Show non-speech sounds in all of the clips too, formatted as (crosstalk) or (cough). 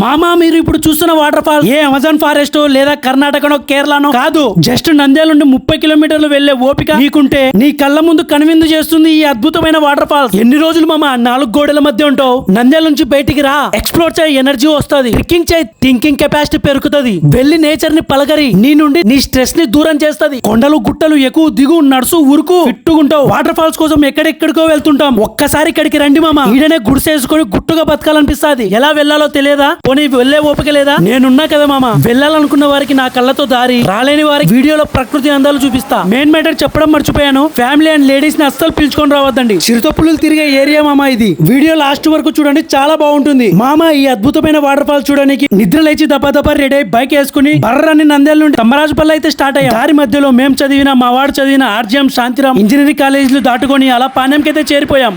మామా మీరు ఇప్పుడు చూస్తున్న వాటర్ ఫాల్ ఏ అమెజాన్ ఫారెస్ట్ లేదా కర్ణాటకనో కేరళనో కాదు. జస్ట్ నంద్యాల నుండి ముప్పై కిలోమీటర్లు వెళ్ళే ఓపిక నీకుంటే నీ కళ్ళ ముందు కనువిందు చేస్తుంది ఈ అద్భుతమైన వాటర్ ఫాల్స్ ఎన్ని రోజులు మామ నాలుగు గోడల మధ్య ఉంటావు? నంద్యాల నుంచి బయటికి రా. ఎక్స్ప్లోర్ చేయి ఎనర్జీ వస్తుంది. ట్రిక్కింగ్ చేయి థింకింగ్ కెపాసిటీ పెరుగుతుంది. వెళ్ళి నేచర్ని పలకరి. నీ నుండి నీ స్ట్రెస్ని దూరం చేస్తుంది. కొండలు గుట్టలు ఎక్కువ దిగు నడుసు ఉరుకు ఇట్టుకుంటావు వాటర్ ఫాల్స్ కోసం ఎక్కడెక్కడికో వెళ్తుంటాం. ఒక్కసారి ఇక్కడికి రండి మామ. ఈడనే గుడిసేసుకొని గుట్టుగా బతకాలనిపిస్తుంది. ఎలా వెళ్ళాలో తెలియదా? పోనీ వెళ్ళే ఓపిక లేదా? నేనున్నా కదా మామ. వెళ్ళాలనుకున్న వారికి నా కళ్ళతో దారి రాలేని వారికి వీడియోలో ప్రకృతి అందాలు చూపిస్తా. మెయిన్ మ్యాటర్ చెప్పడం మర్చిపోయాను. ఫ్యామిలీ అండ్ లేడీస్ని అస్సలు పిలుచుకొని రావద్దండి. చిరుతపులులు తిరిగే ఏరియా మామ ఇది. వీడియో లాస్ట్ వరకు చూడండి చాలా బాగుంటుంది. మామ ఈ అద్భుతమైన వాటర్ ఫాల్ చూడడానికి నిద్ర లేచి దప్ప రెడీ అయి బైక్ వేసుకుని బర్రని నంద్యాల నుండి తమ్మరాజుపల్లి అయితే స్టార్ట్ అయ్యా. దారి మధ్యలో మేము చదివిన మా వాడు చదివిన ఆర్జీఎం శాంతిరామ్ ఇంజనీరింగ్ కాలేజీలు దాటుకొని అలా అయితే చేరిపోయాం.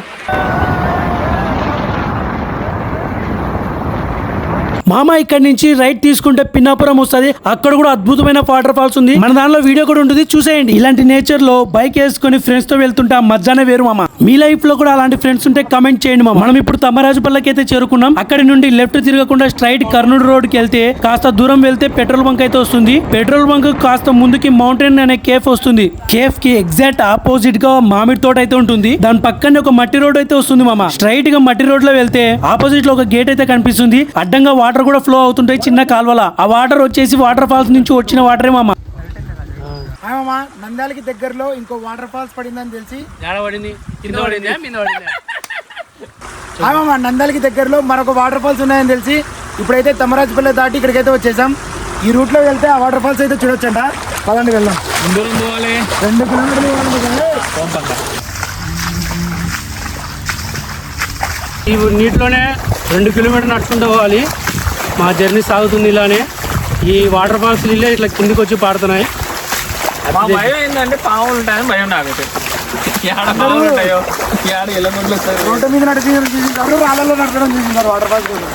మామ ఇక్కడ నుంచి రైట్ తీసుకుంటే పిన్నాపురం వస్తుంది. అక్కడ కూడా అద్భుతమైన వాటర్ ఫాల్స్ ఉంది. మన దానిలో వీడియో కూడా ఉంటుంది. చూసేయండి. ఇలాంటి నేచర్లో బైక్ వేసుకొని ఫ్రెండ్స్తో వెళ్తుంటే ఆ వేరు మామ. మీ లైఫ్లో కూడా అలాంటి ఫ్రెండ్స్ ఉంటే కమెంట్ చేయండి మామ. మనం ఇప్పుడు తమ్మరాజుపల్లకి అయితే చేరుకున్నాం. అక్కడి నుండి లెఫ్ట్ తిరగకుండా స్ట్రైట్ కర్నూలు రోడ్కి వెళ్తే కాస్త దూరం వెళ్తే పెట్రోల్ బంక్ అయితే వస్తుంది. పెట్రోల్ బంక్ కాస్త ముందుకి మౌంటైన్ అనే కేఫ్ వస్తుంది. కేఫ్కి ఎగ్జాక్ట్ ఆపోజిట్గా మామిడి తోట అయితే ఉంటుంది. దాని పక్కనే ఒక మట్టి రోడ్ అయితే వస్తుంది మామ. స్ట్రైట్గా మట్టి రోడ్లో వెళ్తే ఆపోజిట్లో ఒక గేట్ అయితే కనిపిస్తుంది. అడ్డంగా వాటర్ కూడా ఫ్లో అవుతుంటాయి చిన్న కాల్వల. ఆ వాటర్ వచ్చేసి వాటర్ ఫాల్స్ నుంచి వచ్చిన వాటరే మామ. మామ నంద్యాలకి దగ్గరలో ఇంకో వాటర్ ఫాల్స్ పడిందని తెలిసి? మామ నంద్యాలకి దగ్గరలో మరొక వాటర్ ఫాల్స్ ఉన్నాయని తెలిసి ఇప్పుడైతే తమరాజపల్లి దాటి ఇక్కడికైతే వచ్చేసాం. ఈ రూట్లో వెళ్తే ఆ వాటర్ ఫాల్స్ అయితే చూడొచ్చంట. పదండి వెళ్దాం. రెండు కిలోమీటర్లు. ఈ నీటిలోనే రెండు కిలోమీటర్ నడుచుకుంటూ పోవాలి. మా జర్నీ సాగుతుంది ఇలానే. ఈ వాటర్ ఫాల్స్ నీళ్ళే ఇట్లా కిందికి వచ్చి పాడుతున్నాయి మా భయం ఏంటంటే పాములు ఉంటాయని భయం నాకైతే ఏడ పాములు ఉంటాయో ఏడ ఎలా వస్తారు? రోడ్డు మీద చూసింటారు రాళ్ళలో చూసింటారు వాటర్ ఫాల్స్ కోసం.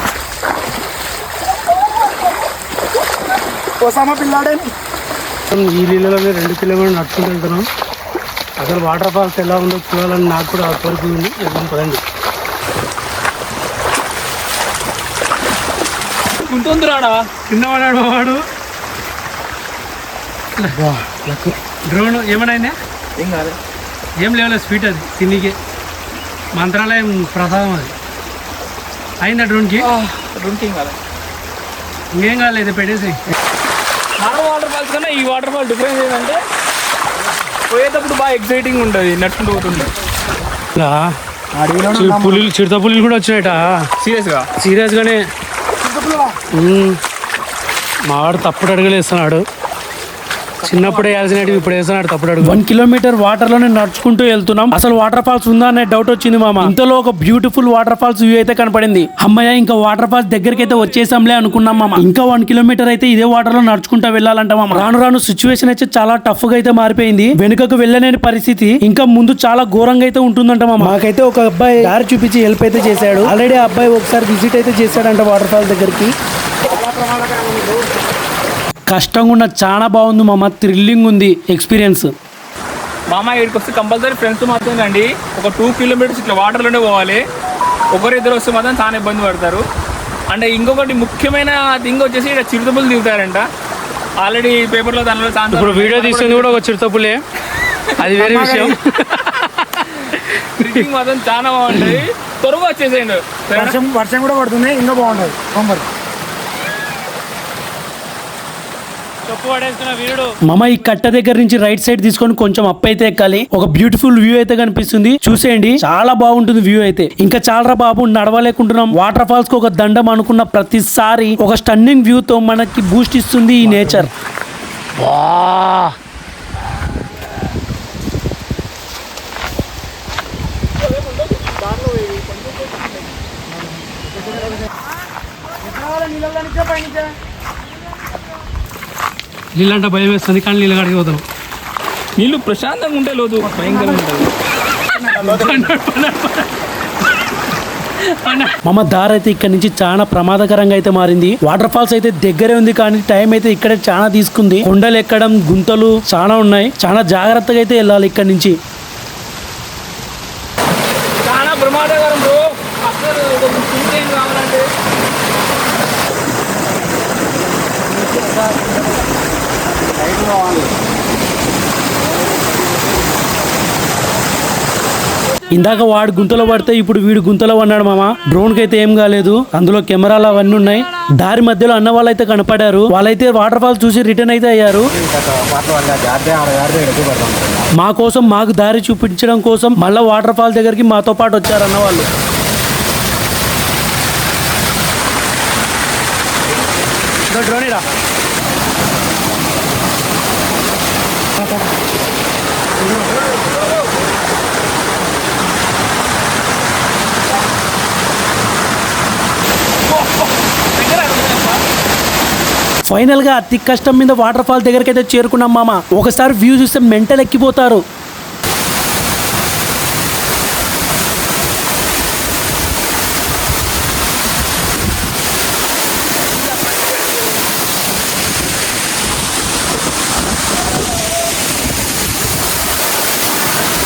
కోసామా పిల్లాడే. ఈ నీళ్ళలోనే రెండు కిలోమీటర్లు నడుచుకుంటూ వెళ్తున్నాం. అసలు వాటర్ ఫాల్స్ ఎలా ఉందో చూడాలని నాకు కూడా ఆ కోరిక ఉంది. వెళ్దాం పదండి. ఉంటుంది రాడా కింద పడాడు వాడు డ్రోన్ ఏమైనా ఏం కాదు. ఏం లేవలేదు స్వీట్ అది తిండికి. మంత్రాలయం ప్రసాదం అది. అయిందా డ్రోన్కి? డ్రింక్ ఏం కాదు. ఇంకేం కాలేదు పెట్టేసి నార్మల్ వాటర్ ఫాల్స్ కన్నా ఈ వాటర్ ఫాల్ డిఫరెన్స్ ఏంటంటే పోయేటప్పుడు బాగా ఎక్సైటింగ్ ఉంటుంది నడుచుకుంటూ పోతుండే పులులు చిరుత పులులు కూడా వచ్చినాయట. సీరియస్గా సీరియస్గానే. మావాడు తప్పుడు అడుగులు వేస్తున్నాడు. చిన్నప్పుడే వేయాల్సినట్టు ఇప్పుడు వేస్తున్నాడు తప్పుడు అడుగు. వన్ కిలోమీటర్ వాటర్లోనే నడుచుకుంటూ వెళ్తున్నాం. అసలు వాటర్ ఫాల్స్ ఉందా అనే డౌట్ వచ్చింది మామ. ఇంతలో ఒక బ్యూటిఫుల్ వాటర్ ఫాల్స్ వ్యూ అయితే కనపడింది. అమ్మయ్య ఇంకా వాటర్ ఫాల్స్ దగ్గరికి అయితే వచ్చేసాంలే అనుకున్నాం మామ. ఇంకా వన్ కిలోమీటర్ అయితే ఇదే వాటర్లో నడుచుకుంటూ వెళ్ళాలంట మామ. రాను రాను సిచ్యువేషన్ అయితే చాలా టఫ్గా అయితే మారిపోయింది. వెనుకకు వెళ్ళలేని పరిస్థితి. ఇంకా ముందు చాలా ఘోరంగా అయితే ఉంటుందంట మామ. మాకైతే ఒక అబ్బాయి దారి చూపించి హెల్ప్ అయితే చేశాడు. ఆల్రెడీ ఆ అబ్బాయి ఒకసారి విజిట్ అయితే చేశాడంట వాటర్ ఫాల్ దగ్గరికి. కష్టంగా ఉన్న చాలా బాగుంది మామ థ్రిల్లింగ్ ఉంది ఎక్స్పీరియన్స్. మామ ఇక్కడికి వస్తే కంపల్సరీ ఫ్రెండ్స్ మాత్రం రండి ఒక టూ కిలోమీటర్స్ ఇట్లా వాటర్లోనే పోవాలి. ఒకరు ఇద్దరు వస్తే మాత్రం చాలా ఇబ్బంది పడతారు. అంటే ఇంకొకటి ముఖ్యమైన థింగ్ వచ్చేసి ఇక్కడ చిరుతపులు దిగుతారంట. ఆల్రెడీ పేపర్లో దానిలో చాలా ఇప్పుడు వీడియో తీస్తుంది కూడా ఒక చిరుతపులే. అది వేరే విషయం. ట్రిక్కింగ్ మాత్రం చాలా బాగుంటుంది త్వరగా వచ్చేసేయండి. వర్షం వర్షం కూడా పడుతుంది ఇంకా బాగుంటుంది. హోంవర్క్ మమ ఈ కట్ట దగ్గర నుంచి రైట్ సైడ్ తీసుకొని కొంచెం అప్ అయితే ఎక్కాలి. ఒక బ్యూటిఫుల్ వ్యూ అయితే కనిపిస్తుంది. చూసేయండి. చాలా బాగుంటుంది వ్యూ అయితే. ఇంకా చాలా బాబు నడవలేకుంటున్నాం. వాటర్ ఫాల్స్కి ఒక దండం అనుకున్న ప్రతిసారి ఒక స్టన్నింగ్ వ్యూ తో మనకి బూస్ట్ ఇస్తుంది ఈ నేచర్ నీళ్ళంట భయం వేస్తుంది కానీ నీళ్ళు కడిగి పోతాం నీళ్ళు ప్రశాంతంగా ఉంటే లోతు. భయంకరంగా ఉంటుంది. మమ దారి అయితే ఇక్కడ నుంచి చాలా ప్రమాదకరంగా అయితే మారింది. వాటర్ ఫాల్స్ అయితే దగ్గరే ఉంది కానీ టైం అయితే ఇక్కడే చాలా తీసుకుంది. కొండలు ఎక్కడం గుంతలు చాలా ఉన్నాయి. చాలా జాగ్రత్తగా అయితే వెళ్ళాలి ఇక్కడ నుంచి. చాలా ప్రమాదకరం బ్రో. ఇందాక వాడు గుంతలో పడితే ఇప్పుడు వీడు గుంతలో పన్నాడు మామ. డ్రోన్కి అయితే ఏం కాలేదు. అందులో కెమెరాలు అవన్నీ ఉన్నాయి. దారి మధ్యలో అన్న వాళ్ళైతే కనపడారు. వాళ్ళైతే వాటర్ ఫాల్ చూసి రిటర్న్ అయితే అయ్యారు. మా కోసం మాకు దారి చూపించడం కోసం మళ్ళీ వాటర్ ఫాల్ దగ్గరికి మాతో పాటు వచ్చారు అన్న వాళ్ళు. డ్రోన్ ఫైనల్గా అతి కష్టం మీద వాటర్ ఫాల్ దగ్గరికి అయితే చేరుకున్నాం మామ. ఒకసారి వ్యూ చూస్తే మెంటల్ ఎక్కిపోతారు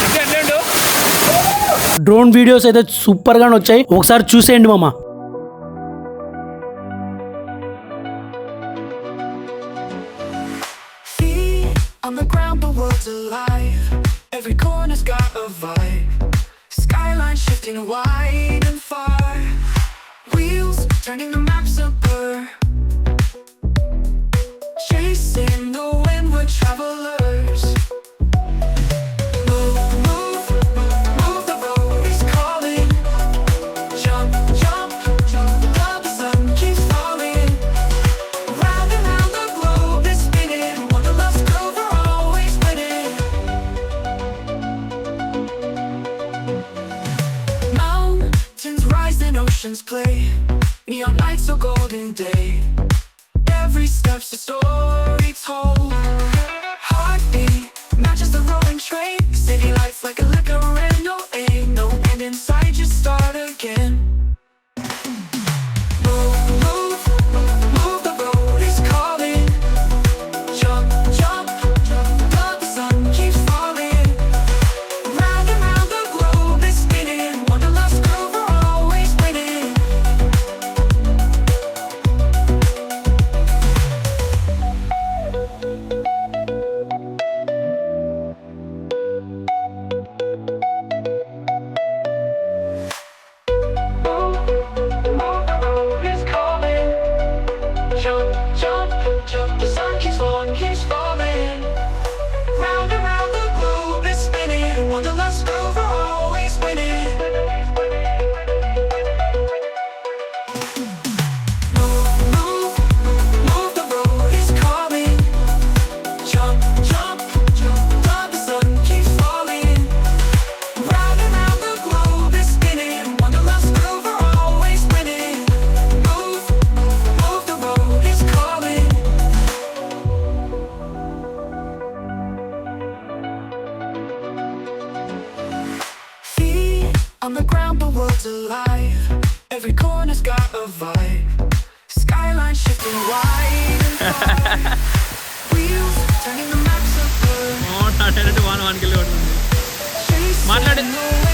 ఇంకా ఎట్లేండు డ్రోన్ వీడియోస్ అయితే సూపర్ గానే వచ్చాయి ఒకసారి చూసేయండి మామ Feet on the ground, the world's alive. Every corner's got a vibe. Skyline shifting wide and far. Wheels turning the map day. 모두가 On the ground, the world's alive. Every corner's got a vibe. Skyline shifting wide. wide. (laughs) Wheels turning the maps up. Oh, turn it to one one kilo. kilometers. Matlade.